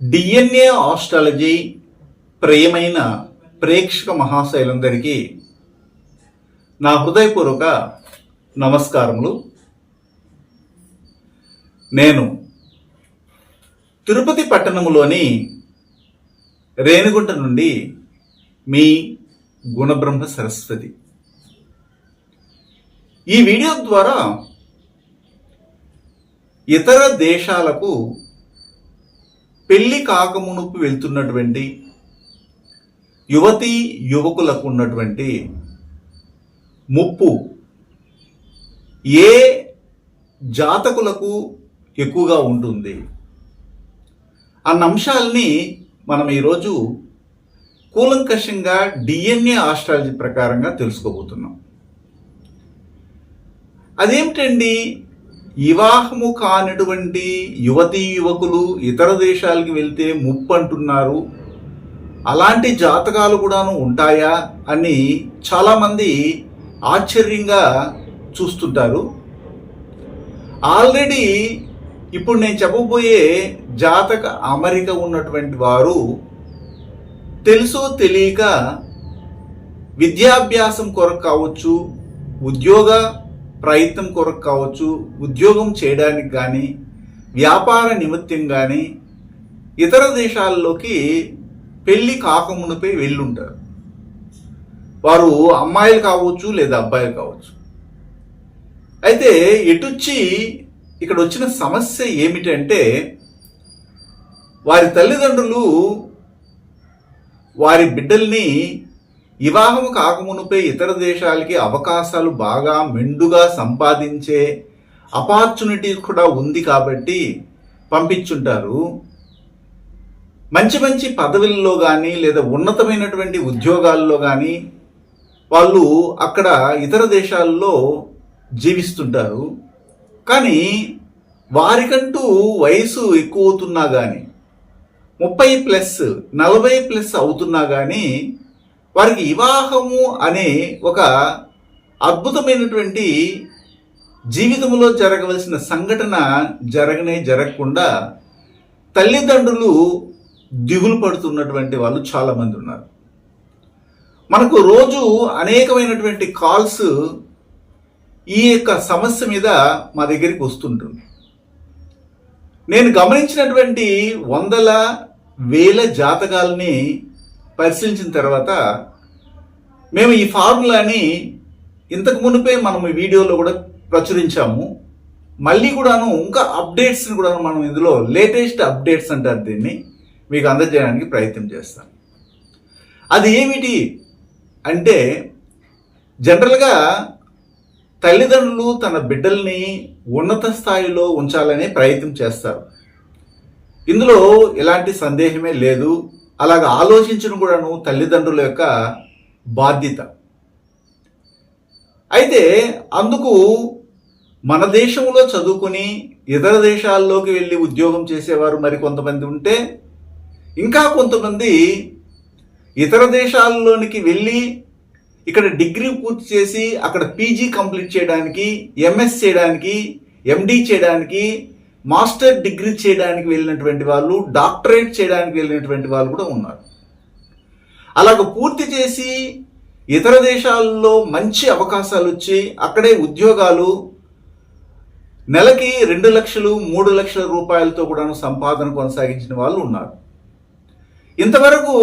DNA astrology ప్రియమైన ప్రేక్షక మహాశైలందరికీ నా హృదయపూర్వక నమస్కారములు. నేను తిరుపతి పట్టణములోని రేణిగుంట నుండి మీ గుణబ్రహ్మ సరస్వతి. ఈ వీడియో ద్వారా ఇతర దేశాలకు పెళ్ళి కాకమునుపు వెళ్తున్నటువంటి యువతి యువకులకు ఉన్నటువంటి ముప్పు ఏ జాతకులకు ఎక్కువగా ఉంటుంది? అన్న అంశాలని మనం ఈరోజు కూలంకషంగా డిఎన్ఏ ఆస్ట్రాలజీ ప్రకారంగా తెలుసుకోబోతున్నాం. అదేమిటండి? వివాహము కానటువంటి యువతీ యువకులు ఇతర దేశాలకి వెళ్తే ముప్పు అంటున్నారు అలాంటి జాతకాలు కూడాను ఉంటాయా అని చాలామంది ఆశ్చర్యంగా చూస్తుంటారు. ఆల్రెడీ ఇప్పుడు నేను చెప్పబోయే జాతక అమరిక ఉన్నటువంటి వారు తెలుసో తెలియక విద్యాభ్యాసం కొరకు కావచ్చు ఉద్యోగ ప్రయత్నం కొరకు కావచ్చు ఉద్యోగం చేయడానికి కానీ వ్యాపార నిమిత్తం కానీ ఇతర దేశాల్లోకి పెళ్ళి కాకమునిపై వెళ్ళుంటారు. వారు అమ్మాయిలు కావచ్చు లేదా అబ్బాయిలు కావచ్చు. అయితే ఎటుచ్చి ఇక్కడ వచ్చిన సమస్య ఏమిటంటే వారి తల్లిదండ్రులు వారి బిడ్డల్ని వివాహము కాకమునుపై ఇతర దేశాలకి అవకాశాలు బాగా మెండుగా సంపాదించే అపార్చునిటీ కూడా ఉంది కాబట్టి పంపించుంటారు. మంచి మంచి పదవుల్లో కానీ లేదా ఉన్నతమైనటువంటి ఉద్యోగాల్లో కానీ వాళ్ళు అక్కడ ఇతర దేశాల్లో జీవిస్తుంటారు. కానీ వారికంటూ వయసు ఎక్కువ అవుతున్నా కానీ ముప్పై ప్లస్ నలభై ప్లస్ అవుతున్నా కానీ వారికి వివాహము అనే ఒక అద్భుతమైనటువంటి జీవితంలో జరగవలసిన సంఘటన జరగనే జరగకుండా తల్లిదండ్రులు దిగులు పడుతున్నటువంటి వాళ్ళు చాలామంది ఉన్నారు. మనకు రోజు అనేకమైనటువంటి కాల్స్ ఈ యొక్క సమస్య మీద మా దగ్గరికి వస్తుంటుంది. నేను గమనించినటువంటి వందల వేల జాతకాలని పరిశీలించిన తర్వాత మేము ఈ ఫార్ములాని ఇంతకు మునిపే మనం ఈ వీడియోలో కూడా ప్రచురించాము. మళ్ళీ కూడాను ఇంకా అప్డేట్స్ని కూడా మనం ఇందులో లేటెస్ట్ అప్డేట్స్ అంటారు దీన్ని. మీకు అందజేయడానికి ప్రయత్నం చేస్తాం అది ఏమిటి అంటే జనరల్గా తల్లిదండ్రులు తన బిడ్డల్ని ఉన్నత స్థాయిలో ఉంచాలనే ప్రయత్నం చేస్తారు. ఇందులో ఎలాంటి సందేహమే లేదు. అలాగ ఆలోచించడం కూడాను తల్లిదండ్రుల యొక్క బాధ్యత. అయితే అందుకు మన దేశంలో చదువుకుని ఇతర దేశాల్లోకి వెళ్ళి ఉద్యోగం చేసేవారు మరి కొంతమంది ఉంటే ఇంకా కొంతమంది ఇతర దేశాల్లోనికి వెళ్ళి ఇక్కడ డిగ్రీ పూర్తి చేసి అక్కడ పీజీ కంప్లీట్ చేయడానికి ఎంఎస్ చేయడానికి ఎండి చేయడానికి మాస్టర్ డిగ్రీ చేయడానికి వెళ్ళినటువంటి వాళ్ళు డాక్టరేట్ చేయడానికి వెళ్ళినటువంటి వాళ్ళు కూడా ఉన్నారు. అలాగ పూర్తి చేసి ఇతర దేశాల్లో మంచి అవకాశాలు వచ్చి అక్కడే ఉద్యోగాలు నెలకి రెండు లక్షలు మూడు లక్షల రూపాయలతో కూడా సంపాదన కొనసాగించిన వాళ్ళు ఉన్నారు. ఇంతవరకు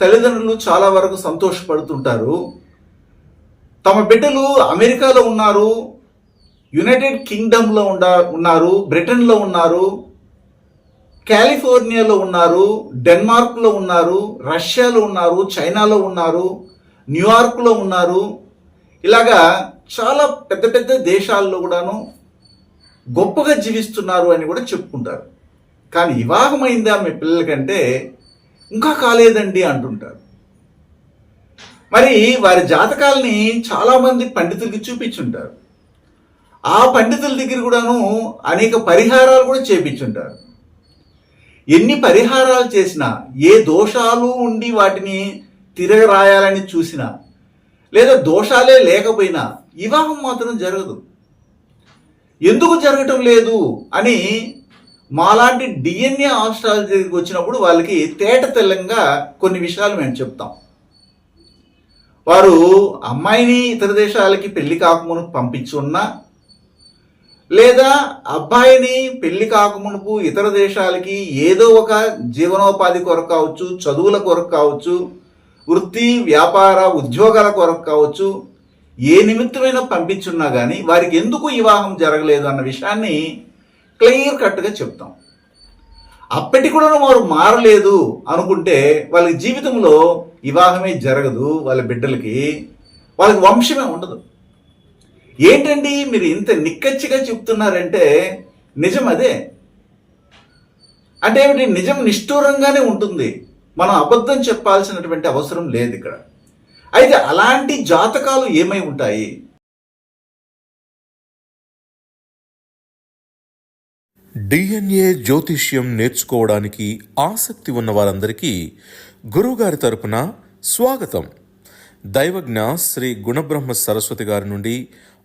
తల్లిదండ్రులు చాలా వరకు సంతోషపడుతుంటారు. తమ బిడ్డలు అమెరికాలో ఉన్నారు. యునైటెడ్ కింగ్డమ్లో ఉండ ఉన్నారు బ్రిటన్లో ఉన్నారు కాలిఫోర్నియాలో ఉన్నారు డెన్మార్క్లో ఉన్నారు రష్యాలో ఉన్నారు చైనాలో ఉన్నారు న్యూయార్క్లో ఉన్నారు. ఇలాగా చాలా పెద్ద పెద్ద దేశాల్లో కూడాను గొప్పగా జీవిస్తున్నారు అని కూడా చెప్పుకుంటారు. కానీ వివాహమైందా మీ పిల్లలకంటే ఇంకా కాలేదండి అంటుంటారు. మరి వారి జాతకాలని చాలామంది పండితులకి చూపించుంటారు. ఆ పండితుల దగ్గర కూడాను అనేక పరిహారాలు కూడా చేపించుంటారు. ఎన్ని పరిహారాలు చేసినా ఏ దోషాలు ఉండి వాటిని తిరగరాయాలని చూసినా లేదా దోషాలే లేకపోయినా వివాహం మాత్రం జరగదు. ఎందుకు జరగటం లేదు అని మాలాంటి డిఎన్ఏ ఆస్ట్రాలజీ దగ్గరికి వచ్చినప్పుడు వాళ్ళకి తేట తెల్లంగా కొన్ని విషయాలు మేము చెప్తాం. వారు అమ్మాయిని ఇతర దేశాలకి పెళ్ళి కాకమును పంపించున్నా లేదా అబ్బాయిని పెళ్ళి కాకమునుపు ఇతర దేశాలకి ఏదో ఒక జీవనోపాధి కొరకు కావచ్చు చదువుల కొరకు కావచ్చు వృత్తి వ్యాపార ఉద్యోగాల కొరకు కావచ్చు ఏ నిమిత్తమైనా పంపించున్నా కానీ వారికి ఎందుకు వివాహం జరగలేదు అన్న విషయాన్ని క్లియర్ కట్గా చెప్తాం. అప్పటి కూడా వారు మారలేదు అనుకుంటే వాళ్ళ జీవితంలో వివాహమే జరగదు వాళ్ళ బిడ్డలకి వాళ్ళకి వంశమే ఉండదు. ఏంటండి మీరు ఇంత నిక్కచ్చిగా చెప్తున్నారంటే నిజం అదే. అంటే ఏమిటి? నిజం నిష్ఠూరంగానే ఉంటుంది. మనం అబద్ధం చెప్పాల్సినటువంటి అవసరం లేదు ఇక్కడ. అయితే అలాంటి జాతకాలు ఏమై ఉంటాయి? డిఎన్ఏ జ్యోతిష్యం నేర్చుకోవడానికి ఆసక్తి ఉన్న వారందరికీ గురువుగారి తరపున స్వాగతం. దైవజ్ఞ శ్రీ గుణబ్రహ్మ సరస్వతి గారి నుండి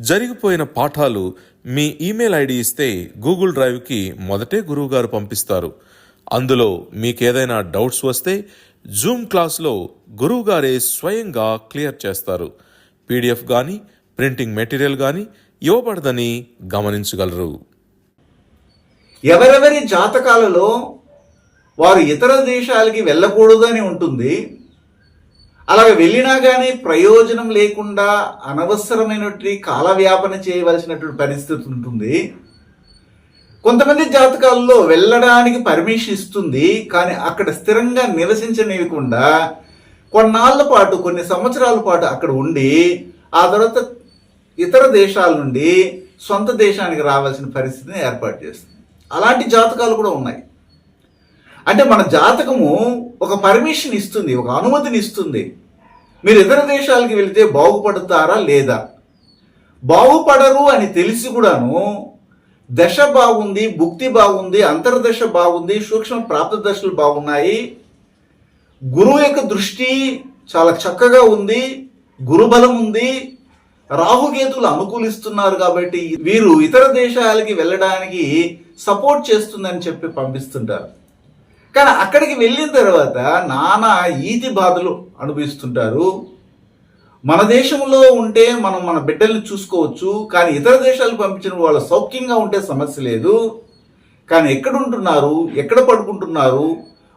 జరిగిపోయిన పాఠాలు మీ ఈమెయిల్ ఐడి ఇస్తే గూగుల్ డ్రైవ్కి మొదటే గురువుగారు పంపిస్తారు. అందులో మీకేదైనా డౌట్స్ వస్తే జూమ్ క్లాస్లో గురువుగారే స్వయంగా క్లియర్ చేస్తారు. పీడిఎఫ్ కానీ ప్రింటింగ్ మెటీరియల్ కానీ ఇవ్వబడదని గమనించగలరు. ఎవరెవరి జాతకాలలో వారు ఇతర దేశాలకి వెళ్ళకూడదని ఉంటుంది అలాగ వెళ్ళినా కానీ ప్రయోజనం లేకుండా అనవసరమైనటువంటి కాలవ్యాపన చేయవలసినటువంటి పరిస్థితి ఉంటుంది. కొంతమంది జాతకాల్లో వెళ్ళడానికి పర్మిషన్ ఇస్తుంది కానీ అక్కడ స్థిరంగా నివసించనివ్వకుండా కొన్నాళ్ళ పాటు కొన్ని సంవత్సరాల పాటు అక్కడ ఉండి ఆ తర్వాత ఇతర దేశాల నుండి సొంత దేశానికి రావాల్సిన పరిస్థితిని ఏర్పాటు చేస్తుంది. అలాంటి జాతకాలు కూడా ఉన్నాయి. అంటే మన జాతకము ఒక పర్మిషన్ ఇస్తుంది ఒక అనుమతిని ఇస్తుంది. మీరు ఇతర దేశాలకి వెళితే బాగుపడతారా లేదా? బాగుపడరు అని తెలిసి కూడాను దశ బాగుంది భుక్తి బాగుంది అంతర్దశ బాగుంది సూక్ష్మ ప్రాప్త దశలు బాగున్నాయి. గురువు యొక్క దృష్టి చాలా చక్కగా ఉంది గురుబలం ఉంది రాహుకేతులు అనుకూలిస్తున్నారు కాబట్టి వీరు ఇతర దేశాలకి వెళ్ళడానికి సపోర్ట్ చేస్తుందని చెప్పి పంపిస్తుంటారు. కానీ అక్కడికి వెళ్ళిన తర్వాత నానా ఈతి బాధలు అనుభవిస్తుంటారు. మన దేశంలో ఉంటే మనం మన బిడ్డల్ని చూసుకోవచ్చు కానీ ఇతర దేశాలకు పంపించిన వాళ్ళు సౌఖ్యంగా ఉంటే సమస్య లేదు. కానీ ఎక్కడ ఉంటున్నారు ఎక్కడ పడుకుంటున్నారు?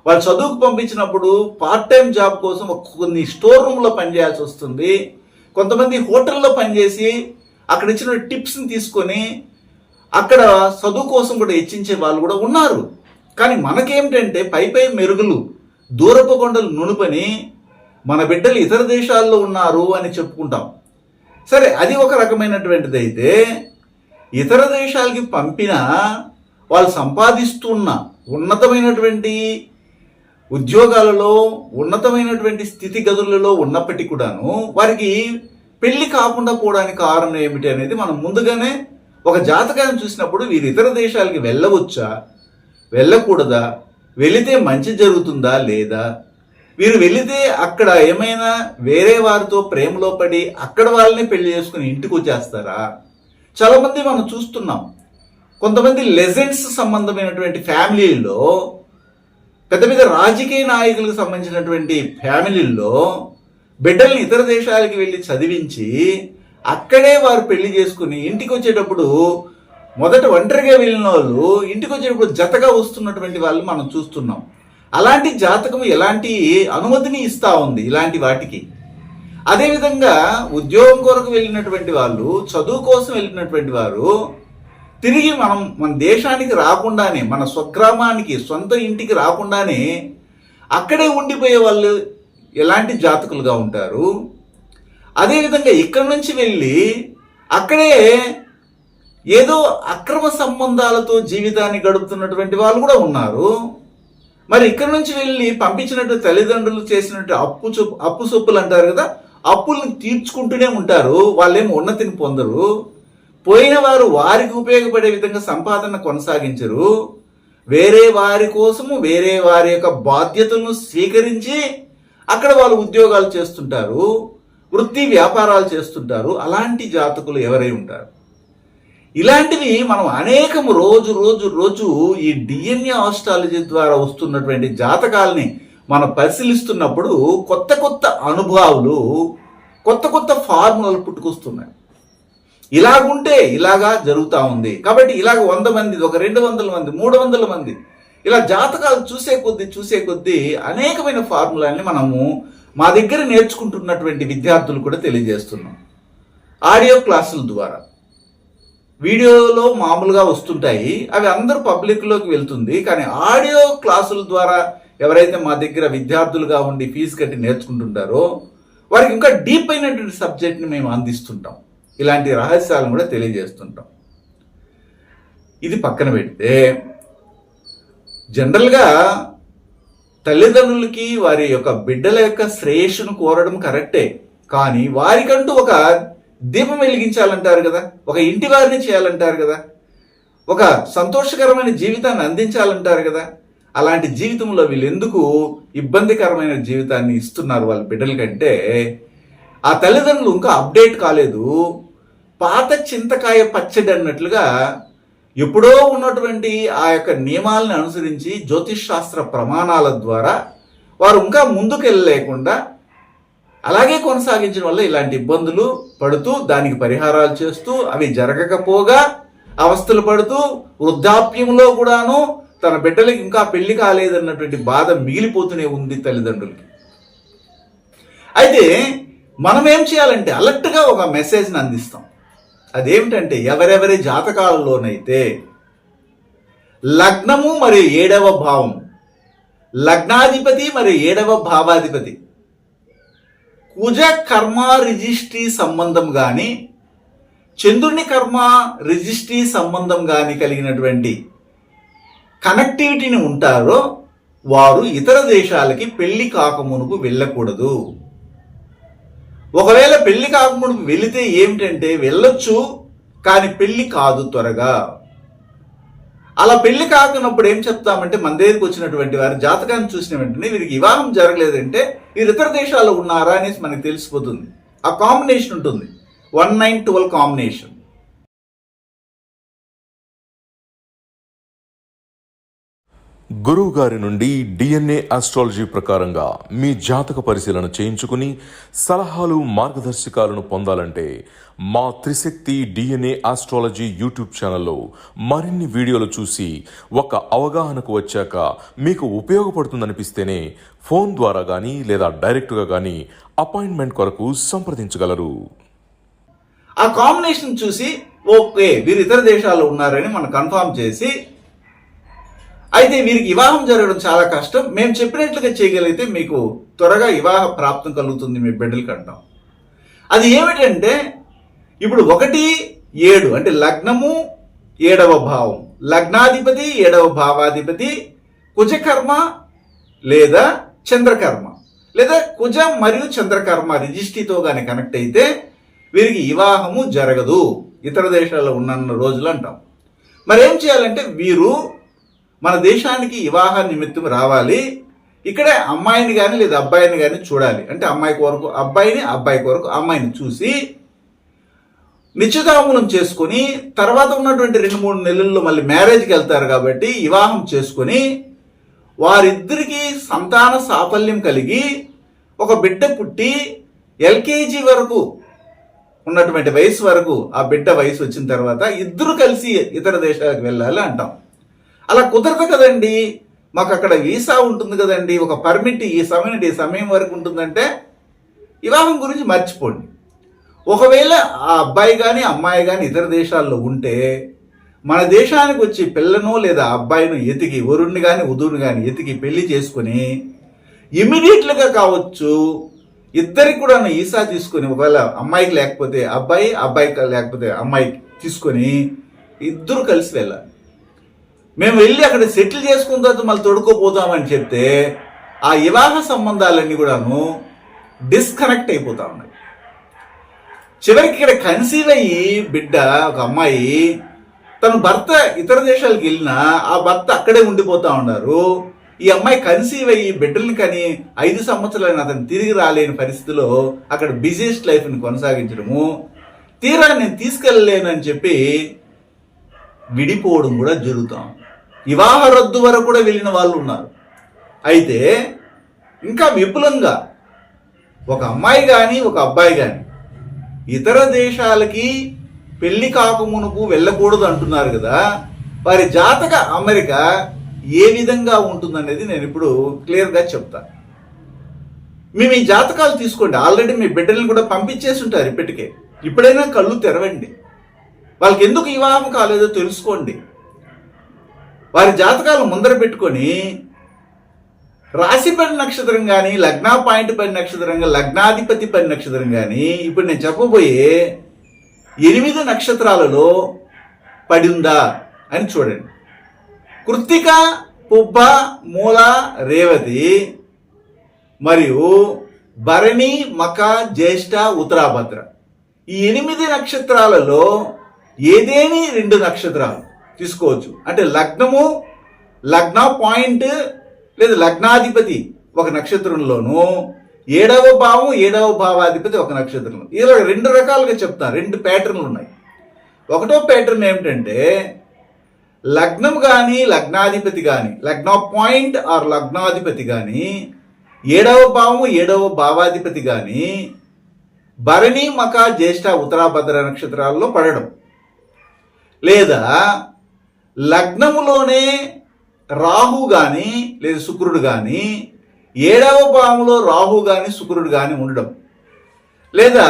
వాళ్ళు చదువుకు పంపించినప్పుడు పార్ట్ టైం జాబ్ కోసం కొన్ని స్టోర్ రూమ్లో పనిచేయాల్సి వస్తుంది. కొంతమంది హోటల్లో పనిచేసి అక్కడ ఇచ్చిన టిప్స్ని తీసుకొని అక్కడ చదువు కోసం కూడా హెచ్చించే వాళ్ళు కూడా ఉన్నారు. కానీ మనకేమిటంటే పై పై మెరుగులు దూరపు కొండలు నునుపని మన బిడ్డలు ఇతర దేశాల్లో ఉన్నారు అని చెప్పుకుంటాం. సరే అది ఒక రకమైనటువంటిది అయితే ఇతర దేశాలకి పంపిన వాళ్ళు సంపాదిస్తున్న ఉన్నతమైనటువంటి ఉద్యోగాలలో ఉన్నతమైనటువంటి స్థితిగతులలో ఉన్నప్పటికీ కూడాను వారికి పెళ్ళి కాకుండా పోవడానికి కారణం ఏమిటి అనేది మనం ముందుగానే ఒక జాతకాన్ని చూసినప్పుడు వీరు ఇతర దేశాలకి వెళ్ళవచ్చా? వెళ్ళకూడదా? వెళితే మంచి జరుగుతుందా లేదా? వీరు వెళితే అక్కడ ఏమైనా వేరే వారితో ప్రేమలో పడి అక్కడ వాళ్ళని పెళ్ళి చేసుకుని ఇంటికి వచ్చేస్తారా? చాలామంది మనం చూస్తున్నాం. కొంతమంది లెజెండ్స్ సంబంధమైనటువంటి ఫ్యామిలీల్లో పెద్ద పెద్ద రాజకీయ నాయకులకు సంబంధించినటువంటి ఫ్యామిలీల్లో బిడ్డల్ని ఇతర దేశాలకు వెళ్ళి చదివించి అక్కడే వారు పెళ్ళి చేసుకుని ఇంటికి వచ్చేటప్పుడు మొదట ఒంటరిగా వెళ్ళిన వాళ్ళు ఇంటికి వచ్చినప్పుడు జతగా వస్తున్నటువంటి వాళ్ళు మనం చూస్తున్నాం. అలాంటి జాతకం ఎలాంటి అనుమతిని ఇస్తా ఉంది ఇలాంటి వాటికి? అదేవిధంగా ఉద్యోగం కొరకు వెళ్ళినటువంటి వాళ్ళు చదువు కోసం వెళ్ళినటువంటి వారు తిరిగి మనం మన దేశానికి రాకుండానే మన స్వగ్రామానికి సొంత ఇంటికి రాకుండానే అక్కడే ఉండిపోయే వాళ్ళు ఎలాంటి జాతకులుగా ఉంటారు? అదేవిధంగా ఇక్కడ నుంచి వెళ్ళి అక్కడే ఏదో అక్రమ సంబంధాలతో జీవితాన్ని గడుపుతున్నటువంటి వాళ్ళు కూడా ఉన్నారు. మరి ఇక్కడి నుంచి వెళ్ళి పంపించినట్టు తల్లిదండ్రులు చేసినట్టు అప్పు చొప్పు అప్పు సొప్పులు అంటారు కదా అప్పుల్ని తీర్చుకుంటూనే ఉంటారు. వాళ్ళేమో ఉన్నతిని పొందరు. పోయిన వారు వారికి ఉపయోగపడే విధంగా సంపాదన కొనసాగించరు. వేరే వారి కోసము వేరే వారి యొక్క బాధ్యతలను స్వీకరించి అక్కడ వాళ్ళు ఉద్యోగాలు చేస్తుంటారు వృత్తి వ్యాపారాలు చేస్తుంటారు. అలాంటి జాతకులు ఎవరై ఉంటారు? ఇలాంటివి మనం అనేకం రోజు రోజు రోజు ఈ డిఎన్ఏ ఆస్ట్రాలజీ ద్వారా వస్తున్నటువంటి జాతకాలని మనం పరిశీలిస్తున్నప్పుడు కొత్త కొత్త అనుభవాలు కొత్త కొత్త ఫార్ములాలు పుట్టుకొస్తున్నాయి. ఇలాగుంటే ఇలాగా జరుగుతూ ఉంది. కాబట్టి ఇలాగ వంద మంది ఒక రెండు వందల మంది మూడు వందల మంది ఇలా జాతకాలు చూసే కొద్దీ చూసే కొద్దీ అనేకమైన ఫార్ములాన్ని మనము మా దగ్గర నేర్చుకుంటున్నటువంటి విద్యార్థులు కూడా తెలియజేస్తున్నాం. ఆడియో క్లాసుల ద్వారా. వీడియోలో మామూలుగా వస్తుంటాయి అవి అందరూ పబ్లిక్లోకి వెళ్తుంది కానీ ఆడియో క్లాసుల ద్వారా ఎవరైతే మా దగ్గర విద్యార్థులుగా ఉండి ఫీజు కట్టి నేర్చుకుంటుంటారో వారికి ఇంకా డీప్ అయినటువంటి సబ్జెక్ట్ని మేము అందిస్తుంటాం. ఇలాంటి రహస్యాలను కూడా తెలియజేస్తుంటాం. ఇది పక్కన పెడితే జనరల్గా తల్లిదండ్రులకి వారి యొక్క బిడ్డల యొక్క శ్రేయస్సును కోరడం కరెక్టే కానీ వారికంటూ ఒక దీపం వెలిగించాలంటారు కదా ఒక ఇంటి వారిని చేయాలంటారు కదా ఒక సంతోషకరమైన జీవితాన్ని అందించాలంటారు కదా అలాంటి జీవితంలో వీళ్ళు ఎందుకు ఇబ్బందికరమైన జీవితాన్ని ఇస్తున్నారు వాళ్ళ బిడ్డల కంటే? ఆ తల్లిదండ్రులు ఇంకా అప్డేట్ కాలేదు. పాత చింతకాయ పచ్చడి అన్నట్లుగా ఎప్పుడో ఉన్నటువంటి ఆ యొక్క నియమాలను అనుసరించి జ్యోతిష్ శాస్త్ర ప్రమాణాల ద్వారా వారు ఇంకా ముందుకు వెళ్ళలేకుండా అలాగే కొనసాగించడం వల్ల ఇలాంటి ఇబ్బందులు పడుతూ దానికి పరిహారాలు చేస్తూ అవి జరగకపోగా అవస్థలు పడుతూ వృద్ధాప్యంలో కూడాను తన బిడ్డలకి ఇంకా పెళ్ళి కాలేదన్నటువంటి బాధ మిగిలిపోతూనే ఉంది తల్లిదండ్రులకి. అయితే మనం ఏం చేయాలంటే అలర్ట్గా ఒక మెసేజ్ని అందిస్తాం. అదేమిటంటే ఎవరెవరి జాతకాలలోనైతే లగ్నము మరియు ఏడవ భావం లగ్నాధిపతి మరియు ఏడవ భావాధిపతి కుజ కర్మ రిజిస్ట్రీ సంబంధం కానీ చంద్రుని కర్మ రిజిస్ట్రీ సంబంధం కానీ కలిగినటువంటి కనెక్టివిటీని ఉంటారో వారు ఇతర దేశాలకి పెళ్ళి కాకమునుకు వెళ్ళకూడదు. ఒకవేళ పెళ్ళి కాకమునుకు వెళితే ఏమిటంటే వెళ్ళొచ్చు కానీ పెళ్ళి కాదు త్వరగా. అలా పెళ్ళి కాకున్నప్పుడు ఏం చెప్తామంటే మన దగ్గరికి వచ్చినటువంటి వారి జాతకాన్ని చూసిన వెంటనే వీరికి వివాహం జరగలేదంటే వీరు ఇతర దేశాల్లో ఉన్నారా అనేసి మనకు తెలిసిపోతుంది. ఆ కాంబినేషన్ ఉంటుంది. One nine twelve combination. గురువు గారి నుండి డిఎన్ఏ ఆస్ట్రాలజీ ప్రకారంగా మీ జాతక పరిశీలన చేయించుకుని సలహాలు మార్గదర్శకాలను పొందాలంటే మా త్రిశక్తి డిఎన్ఏ ఆస్ట్రాలజీ యూట్యూబ్ ఛానల్లో మరిన్ని వీడియోలు చూసి ఒక అవగాహనకు వచ్చాక మీకు ఉపయోగపడుతుందనిపిస్తేనే ఫోన్ ద్వారా కానీ లేదా డైరెక్ట్గా కానీ అపాయింట్మెంట్ కొరకు సంప్రదించగలరు. ఆ కాంబినేషన్ చూసి ఓకే వీరు ఇతర దేశాల్లో ఉన్నారని మనం కన్ఫర్మ్ చేసి అయితే వీరికి వివాహం జరగడం చాలా కష్టం. మేము చెప్పినట్లుగా చేయగలిగితే మీకు త్వరగా వివాహ ప్రాప్తం కలుగుతుంది మీ బిడ్డలకి అంటాం అది ఏమిటంటే ఇప్పుడు ఒకటి ఏడు అంటే లగ్నము ఏడవ భావం. లగ్నాధిపతి ఏడవ భావాధిపతి కుజకర్మ లేదా చంద్రకర్మ. లేదా కుజ మరియు చంద్రకర్మ రిజిస్ట్రీతో కానీ కనెక్ట్ అయితే వీరికి వివాహము జరగదు. ఇతర దేశాల్లో ఉన్న రోజులు అంటాం. మరి ఏం చేయాలంటే వీరు మన దేశానికి వివాహ నిమిత్తం రావాలి. ఇక్కడే అమ్మాయిని కానీ లేదా అబ్బాయిని కానీ చూడాలి. అంటే అమ్మాయి కొరకు అబ్బాయిని అబ్బాయి కొరకు అమ్మాయిని చూసి నిశ్చితాంగులం చేసుకొని తర్వాత ఉన్నటువంటి రెండు మూడు నెలల్లో మళ్ళీ మ్యారేజ్కి వెళ్తారు కాబట్టి వివాహం చేసుకొని వారిద్దరికి సంతాన సాఫల్యం కలిగి ఒక బిడ్డ పుట్టి ఎల్కేజీ వరకు ఉన్నటువంటి వయసు వరకు ఆ బిడ్డ వయసు వచ్చిన తర్వాత ఇద్దరు కలిసి ఇతర దేశాలకు వెళ్ళాలి అంటాం. అలా కుదరదు కదండి. మాకు అక్కడ వీసా ఉంటుంది కదండి. ఒక పర్మిట్ ఈ సమయం ఈ సమయం వరకు ఉంటుందంటే వివాహం గురించి మర్చిపోండి. ఒకవేళ ఆ అబ్బాయి కానీ అమ్మాయి కానీ ఇతర దేశాల్లో ఉంటే మన దేశానికి వచ్చి పిల్లను లేదా అబ్బాయిను ఎతికి వరుణ్ణి కానీ ఉదువుని కానీ ఎతికి పెళ్ళి చేసుకుని ఇమీడియట్లుగా కావచ్చు ఇద్దరికి కూడా ఈసా తీసుకొని ఒకవేళ అమ్మాయికి లేకపోతే అబ్బాయి అబ్బాయికి లేకపోతే అమ్మాయికి తీసుకొని ఇద్దరు కలిసి వెళ్ళాలి. మేము వెళ్ళి అక్కడ సెటిల్ చేసుకున్న తర్వాత మళ్ళీ తొడుకోపోతామని చెప్తే ఆ వివాహ సంబంధాలన్నీ కూడాను డిస్కనెక్ట్ అయిపోతా ఉన్నాయి. చివరికి ఇక్కడ కన్సీవ్ అయ్యి బిడ్డ ఒక అమ్మాయి తన భర్త ఇతర దేశాలకు వెళ్ళినా ఆ భర్త అక్కడే ఉండిపోతా ఉన్నారు. ఈ అమ్మాయి కన్సీవ్ అయ్యి బిడ్డల్ని కని ఐదు సంవత్సరాలైన అతను తిరిగి రాలేని పరిస్థితిలో అక్కడ బిజినెస్ లైఫ్ని కొనసాగించడము తీరా నేను తీసుకెళ్ళలేనని చెప్పి విడిపోవడం కూడా జరుగుతాం వివాహ రద్దు వరకు కూడా వెళ్ళిన వాళ్ళు ఉన్నారు. అయితే ఇంకా విపులంగా ఒక అమ్మాయి కానీ ఒక అబ్బాయి కానీ ఇతర దేశాలకి పెళ్ళి కాకమునుపు వెళ్ళకూడదు అంటున్నారు కదా వారి జాతక అమెరికా ఏ విధంగా ఉంటుందనేది నేను ఇప్పుడు క్లియర్గా చెప్తా. మేము ఈ జాతకాలు తీసుకోండి. ఆల్రెడీ మీ బిడ్డల్ని కూడా పంపించేసి ఉంటారు ఇప్పటికే. ఇప్పుడైనా కళ్ళు తెరవండి. వాళ్ళకి ఎందుకు వివాహం కాలేదో తెలుసుకోండి. వారి జాతకాలను ముందర పెట్టుకొని రాశి పని నక్షత్రం కానీ లగ్న పాయింట్ పని నక్షత్రం కానీ లగ్నాధిపతి పని నక్షత్రం కానీ ఇప్పుడు నేను చెప్పబోయే ఎనిమిది నక్షత్రాలలో పడిందా అని చూడండి. కృత్తిక పుబ్బ మూల రేవతి మరియు భరణి మక జ్యేష్ఠ ఉత్తరాభద్ర. ఈ ఎనిమిది నక్షత్రాలలో ఏదేని రెండు నక్షత్రాలు? తీసుకోవచ్చు. అంటే లగ్నము లగ్న పాయింట్ లేదా లగ్నాధిపతి ఒక నక్షత్రంలోనూ ఏడవ భావం ఏడవ భావాధిపతి ఒక నక్షత్రంలో. ఇలా రెండు రకాలుగా చెప్తాను రెండు ప్యాటర్న్లు ఉన్నాయి. ఒకటో ప్యాటర్న్ ఏమిటంటే లగ్నం కానీ లగ్నాధిపతి కానీ లగ్న పాయింట్ ఆర్ లగ్నాధిపతి కానీ ఏడవ భావము ఏడవ భావాధిపతి కానీ భరణి మక జ్యేష్ఠ ఉత్తరాభద్ర నక్షత్రాల్లో పడడం. లేదా లగ్నములోనే రాహు కానీ లేదా శుక్రుడు కానీ ఏడవ భావంలో రాహు కానీ శుక్రుడు కానీ ఉండడం. లేదా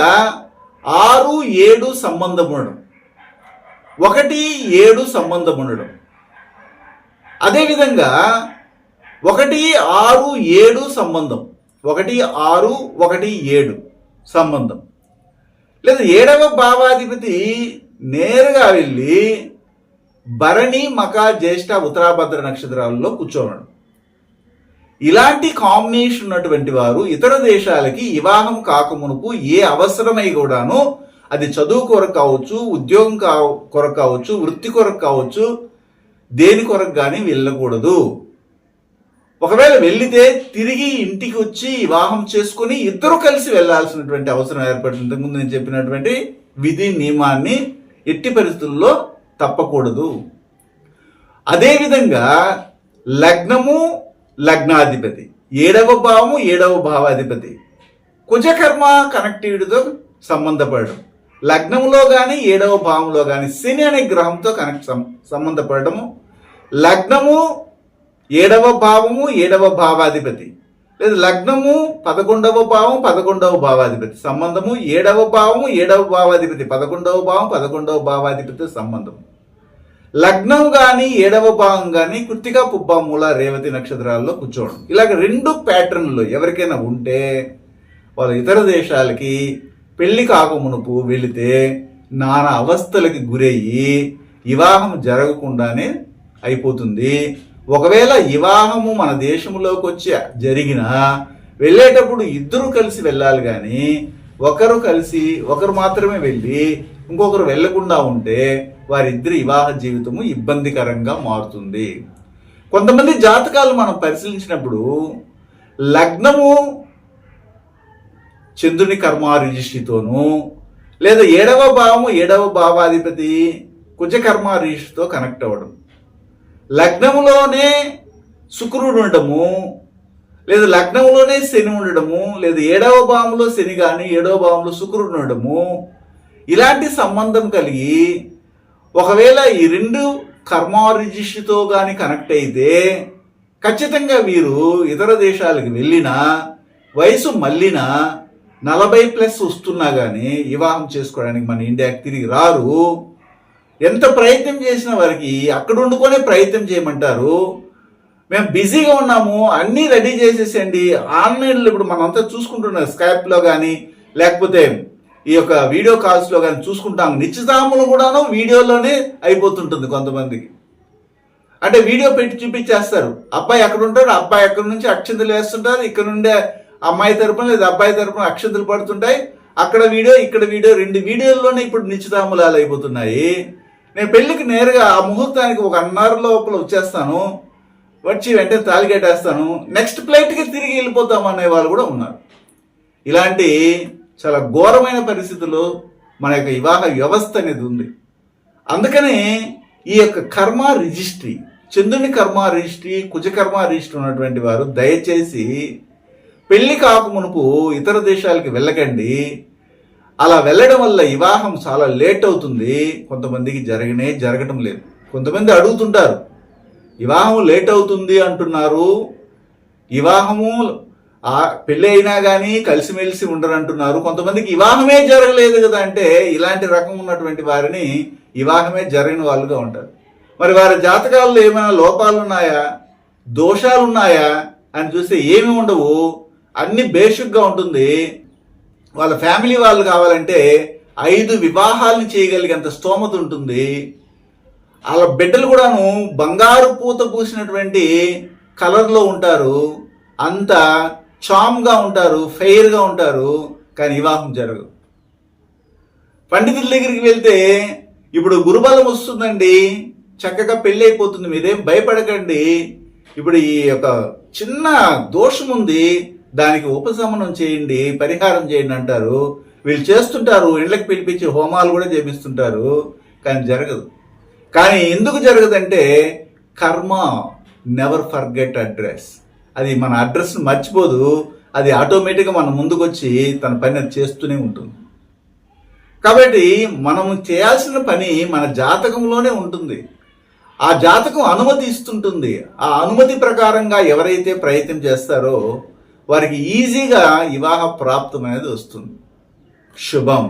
ఆరు ఏడు సంబంధం ఉండడం. ఒకటి ఏడు సంబంధం ఉండడం. అదేవిధంగా ఒకటి ఆరు ఏడు సంబంధం. ఒకటి ఆరు ఒకటి ఏడు సంబంధం. లేదా ఏడవ భావాధిపతి నేరుగా వెళ్ళి భరణి మక జ్యేష్ఠ ఉత్తరాభద్ర నక్షత్రాలలో కూర్చోవడం ఇలాంటి కాంబినేషన్ ఉన్నటువంటి వారు ఇతర దేశాలకి వివాహం కాకమునుపు ఏ అవసరమై కూడాను అది చదువు కొరకు కావచ్చు ఉద్యోగం కా కొరకు కావచ్చు వృత్తి కొరకు కావచ్చు దేని కొరకు కానీ వెళ్ళకూడదు. ఒకవేళ వెళ్ళితే తిరిగి ఇంటికి వచ్చి వివాహం చేసుకుని ఇద్దరు కలిసి వెళ్ళాల్సినటువంటి అవసరం ఏర్పడింది ఇంతకుముందు నేను చెప్పినటువంటి విధి నియమాన్ని ఎట్టి పరిస్థితుల్లో తప్పకూడదు. అదేవిధంగా లగ్నము లగ్నాధిపతి ఏడవ భావము ఏడవ భావాధిపతి. కుజకర్మ కనెక్టివిటీతో సంబంధపడడం. లగ్నంలో కానీ ఏడవ భావంలో కానీ శని అనే గ్రహంతో కనెక్ట్ సం- సంబంధపడము లగ్నము ఏడవ భావము ఏడవ భావాధిపతి. లేదా లగ్నము పదకొండవ భావం పదకొండవ భావాధిపతి. సంబంధము ఏడవ భావము ఏడవ భావాధిపతి. పదకొండవ భావం పదకొండవ భావాధిపతి సంబంధము. లగ్నం కానీ ఏడవ భావం కానీ కృతిక పుబ్బ మూల రేవతి నక్షత్రాల్లో కూర్చోవడం. ఇలాగ రెండు ప్యాటర్న్లు ఎవరికైనా ఉంటే వాళ్ళు ఇతర దేశాలకి పెళ్ళి కాకమునుపు వెళితే నానా అవస్థలకి గురయ్యి వివాహం జరగకుండానే అయిపోతుంది. ఒకవేళ వివాహము మన దేశంలోకి వచ్చి జరిగినా వెళ్ళేటప్పుడు ఇద్దరు కలిసి వెళ్ళాలి కానీ ఒకరు కలిసి ఒకరు మాత్రమే వెళ్ళి ఇంకొకరు వెళ్ళకుండా ఉంటే వారిద్దరి వివాహ జీవితము ఇబ్బందికరంగా మారుతుంది. కొంతమంది జాతకాలు మనం పరిశీలించినప్పుడు లగ్నము చంద్రుని కర్మ లేదా ఏడవ భావము ఏడవ భావాధిపతి కుజ కర్మ కనెక్ట్ అవ్వడం. లగ్నములోనే శుక్రుడు ఉండడము లేదా లగ్నంలోనే శని ఉండడము లేదా ఏడవ భావంలో శని కానీ ఏడవ భావంలో శుక్రుడు ఉండడము ఇలాంటి సంబంధం కలిగి ఒకవేళ ఈ రెండు కర్మ కానీ కనెక్ట్ అయితే ఖచ్చితంగా వీరు ఇతర దేశాలకు వెళ్ళినా వయసు మళ్ళినా నలభై ప్లస్ వస్తున్నా కానీ వివాహం చేసుకోవడానికి మన ఇండియాకి తిరిగి రారు. ఎంత ప్రయత్నం చేసిన వారికి అక్కడ ఉండుకొనే ప్రయత్నం చేయమంటారు. మేము బిజీగా ఉన్నాము అన్నీ రెడీ చేసేసండి ఆన్లైన్లో ఇప్పుడు మనంతా చూసుకుంటున్నాం స్కైప్లో కానీ లేకపోతే ఈ యొక్క వీడియో కాల్స్లో కానీ చూసుకుంటాం. నిశ్చితాములు కూడాను వీడియోలోనే అయిపోతుంటుంది కొంతమందికి. అంటే వీడియో పెట్టి చూపించేస్తారు. అబ్బాయి ఎక్కడ ఉంటాడు? అబ్బాయి ఎక్కడి నుంచి అక్షంతలు వేస్తుంటారు? ఇక్కడ నుండే అమ్మాయి తరపున లేదా అబ్బాయి తరపున అక్షంతలు పడుతుంటాయి. అక్కడ వీడియో ఇక్కడ వీడియో రెండు వీడియోల్లోనే ఇప్పుడు నిశ్చితాములాలు అయిపోతున్నాయి. నేను పెళ్ళికి నేరుగా ఆ ముహూర్తానికి ఒక అన్నర లోపల వచ్చేస్తాను. వచ్చి వెంటనే తాళి కట్టేస్తాను నెక్స్ట్ ఫ్లైట్కి తిరిగి వెళ్ళిపోతాం అనే వాళ్ళు కూడా ఉన్నారు. ఇలాంటి చాలా ఘోరమైన పరిస్థితుల్లో మన యొక్క వివాహ వ్యవస్థ అనేది ఉంది. అందుకనే ఈ యొక్క కర్మ రిజిస్ట్రీ చంద్రుని కర్మ రిజిస్ట్రీ కుజకర్మ రిజిస్ట్రీ ఉన్నటువంటి వారు దయచేసి పెళ్ళి కాకమునుపు ఇతర దేశాలకి వెళ్ళకండి. అలా వెళ్ళడం వల్ల వివాహం చాలా లేట్ అవుతుంది. కొంతమందికి జరగనే జరగటం లేదు. కొంతమంది అడుగుతుంటారు వివాహం లేట్ అవుతుంది అంటున్నారు. వివాహము ఆ పెళ్ళి అయినా కానీ కలిసిమెలిసి ఉండరంటున్నారు. కొంతమందికి వివాహమే జరగలేదు కదా అంటే ఇలాంటి రకం ఉన్నటువంటి వారిని వివాహమే జరగని వాళ్ళుగా ఉంటారు. మరి వారి జాతకాల్లో ఏమైనా లోపాలు ఉన్నాయా దోషాలు ఉన్నాయా అని చూస్తే ఏమి ఉండవు. అన్ని బేసిక్గా ఉంటుంది. వాళ్ళ ఫ్యామిలీ వాళ్ళు కావాలంటే ఐదు వివాహాలను చేయగలిగేంత స్తోమత ఉంటుంది. వాళ్ళ బిడ్డలు కూడాను బంగారు పూత పూసినటువంటి కలర్లో ఉంటారు. అంత చామ్గా ఉంటారు ఫెయిర్గా ఉంటారు కానీ వివాహం జరగదు. పండితుల దగ్గరికి వెళ్తే ఇప్పుడు గురుబలం వస్తుందండి చక్కగా పెళ్ళి అయిపోతుంది మీరేం భయపడకండి ఇప్పుడు ఈ యొక్క చిన్న దోషం ఉంది దానికి ఉపశమనం చేయండి పరిహారం చేయండి అంటారు. వీళ్ళు చేస్తుంటారు ఇండ్లకు పిలిపించి హోమాలు కూడా చేపిస్తుంటారు కానీ జరగదు. కానీ ఎందుకు జరగదంటే కర్మ నెవర్ ఫర్గెట్ అడ్రస్ అది మన అడ్రస్ను మర్చిపోదు. అది ఆటోమేటిక్గా మన ముందుకు వచ్చి తన పని అది చేస్తూనే ఉంటుంది. కాబట్టి మనం చేయాల్సిన పని మన జాతకంలోనే ఉంటుంది. ఆ జాతకం అనుమతి ఇస్తుంటుంది. ఆ అనుమతి ప్రకారంగా ఎవరైతే ప్రయత్నం చేస్తారో వారికి ఈజీగా వివాహ ప్రాప్తం అనేది వస్తుంది. శుభం.